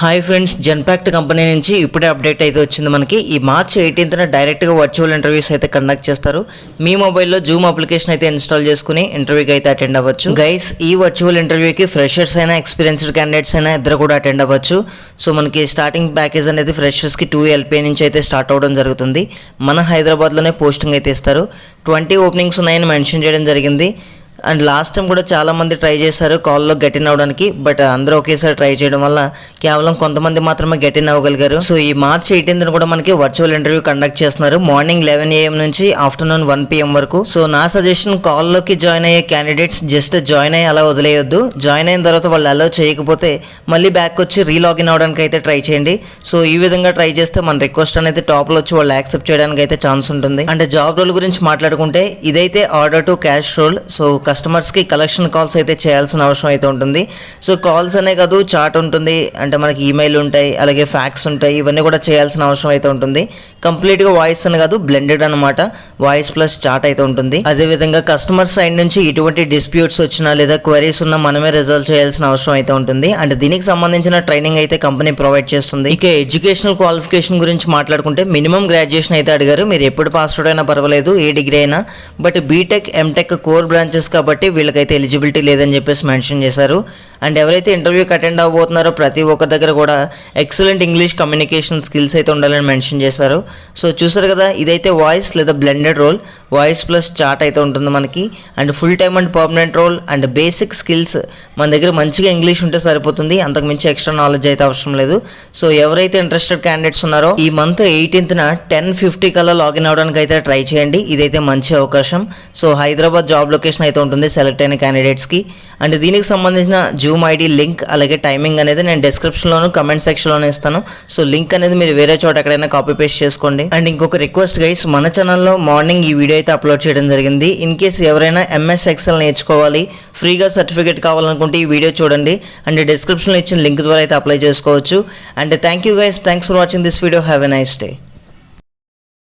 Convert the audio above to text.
Hi friends జన్పాక్ట్ company నుంచి ఇప్పుడే update అయితే వచ్చింది మనకి. ఈ మార్చ్ ఎయిటీన్త్న డైరెక్ట్గా వర్చువల్ ఇంటర్వ్యూస్ అయితే కండక్ట్ చేస్తారు. మీ మొబైల్లో జూమ్ అప్లికేషన్ అయితే ఇన్స్టాల్ చేసుకుని ఇంటర్వ్యూకి అయితే అటెండ్ అవ్వచ్చు. గైస్ ఈ వర్చువల్ ఇంటర్వ్యూకి ఫ్రెషర్స్ అయినా ఎక్స్పీరియన్స్డ్ క్యాండిడేట్స్ అయినా ఇద్దరు కూడా అటెండ్ అవ్వచ్చు. సో మనకి స్టార్టింగ్ ప్యాకేజ్ అనేది ఫ్రెషర్స్కి టూ ఎల్పీ నుంచి అయితే స్టార్ట్ అవ్వడం జరుగుతుంది. మన హైదరాబాద్లోనే పోస్టింగ్ అయితే ఇస్తారు. ట్వంటీ ఓపెనింగ్స్ ఉన్నాయని మెన్షన్ చేయడం జరిగింది. అండ్ లాస్ట్ టైం కూడా చాలామంది ట్రై చేశారు కాల్లో గెటిన్ అవ్వడానికి బట్ అందరూ ఒకేసారి ట్రై చేయడం వల్ల కేవలం కొంతమంది మాత్రమే గెటిన్ ఇన్ అవ్వగలిగారు. సో ఈ మార్చ్ ఎయిటీన్త్ కూడా మనకి వర్చువల్ ఇంటర్వ్యూ కండక్ట్ చేస్తున్నారు. మార్నింగ్ లెవెన్ ఏఎం నుంచి ఆఫ్టర్నూన్ వన్ పిఎం వరకు. సో నా సజెషన్ కాల్లోకి జాయిన్ అయ్యే క్యాండిడేట్స్ జస్ట్ జాయిన్ అయ్యి అలా వదిలేయొద్దు. జాయిన్ అయిన తర్వాత వాళ్ళు అలో చేయకపోతే మళ్ళీ బ్యాక్ వచ్చి రీలాగిన్ అవ్వడానికి అయితే ట్రై చేయండి. సో ఈ విధంగా ట్రై చేస్తే మన రిక్వెస్ట్ అనేది టాప్లో వచ్చి వాళ్ళు యాక్సెప్ట్ చేయడానికి అయితే ఛాన్స్ ఉంటుంది. అంటే జాబ్ రోల్ గురించి మాట్లాడుకుంటే ఇదైతే order to cash role so కస్టమర్స్కి కలెక్షన్ కాల్స్ అయితే చేయాల్సిన అవసరం అయితే ఉంటుంది. సో కాల్స్ అనే కాదు చాట్ ఉంటుంది. అంటే మనకి ఈమెయిల్ ఉంటాయి అలాగే ఫ్యాక్స్ ఉంటాయి ఇవన్నీ కూడా చేయాల్సిన అవసరం అయితే ఉంటుంది. కంప్లీట్గా వాయిస్ అని కాదు బ్లెండెడ్ అనమాట వాయిస్ ప్లస్ చాట్ అయితే ఉంటుంది. అదేవిధంగా కస్టమర్ సైడ్ నుంచి ఇటువంటి డిస్ప్యూట్స్ వచ్చినా లేదా క్వరీస్ ఉన్నా మనమే రిజాల్వ్ చేయాల్సిన అవసరం అయితే ఉంటుంది. అండ్ దీనికి సంబంధించిన ట్రైనింగ్ అయితే కంపెనీ ప్రొవైడ్ చేస్తుంది. ఇక ఎడ్యుకేషనల్ క్వాలిఫికేషన్ గురించి మాట్లాడుకుంటే మినిమం గ్రాడ్యుయేషన్ అయితే అడిగారు. మీరు ఎప్పుడు పాస్ అవుట్ అయినా పర్వాలేదు ఏ డిగ్రీ అయినా. But BTech MTech core branches కాబట్టి వీళ్ళకైతే ఎలిజిబిలిటీ లేదని చెప్పేసి మెన్షన్ చేశారు. అండ్ ఎవరైతే ఇంటర్వ్యూకి అటెండ్ అవ్వబోతున్నారో ప్రతి ఒక్క దగ్గర కూడా ఎక్సలెంట్ ఇంగ్లీష్ కమ్యూనికేషన్ స్కిల్స్ అయితే ఉండాలని మెన్షన్ చేశారు. సో చూసారు కదా ఇదైతే వాయిస్ లేదా blended role voice plus chat అయితే ఉంటుంది మనకి. And full time and permanent role and basic skills మన దగ్గర మంచిగా ఇంగ్లీష్ ఉంటే సరిపోతుంది. అంతకు మించి ఎక్స్ట్రా నాలెడ్జ్ అయితే అవసరం లేదు. సో ఎవరైతే ఇంట్రెస్టెడ్ క్యాండిడేట్స్ ఉన్నారో ఈ మంత్ ఎయిటీన్త్న టెన్ ఫిఫ్టీ కల్లా లాగిన్ అవడానికి అయితే ట్రై చేయండి. ఇదైతే మంచి అవకాశం. సో హైదరాబాద్ జాబ్ లొకేషన్ అయితే ఉంటుంది సెలెక్ట్ అయిన క్యాండిడేట్స్కి అండ్ దీనికి సంబంధించిన జూమ్ ఐడి లింక్ అలాగే టైమింగ్ అనేది నేను డిస్క్రిప్షన్లోను కమెంట్ సెక్షన్లోనే ఇస్తాను. సో లింక్ అనేది మీరు వేరే చోట ఎక్కడైనా కాపీ పేస్ట్ చేసుకోండి. అండ్ ఇంకొక రిక్వెస్ట్ గైస్ మన ఛానల్లో మార్నింగ్ ఈ వీడియో అయితే అప్లోడ్ చేయడం జరిగింది. ఇన్ కేస్ ఎవరైనా ఎంఎస్ ఎక్సెల్ నేర్చుకోవాలి ఫ్రీగా సర్టిఫికేట్ కావాలనుకుంటే ఈ వీడియో చూడండి. అండ్ డిస్క్రిప్షన్లో ఇచ్చిన లింక్ ద్వారా అయితే అప్లై చేసుకోవచ్చు. And thank you guys thanks for watching this video have a nice day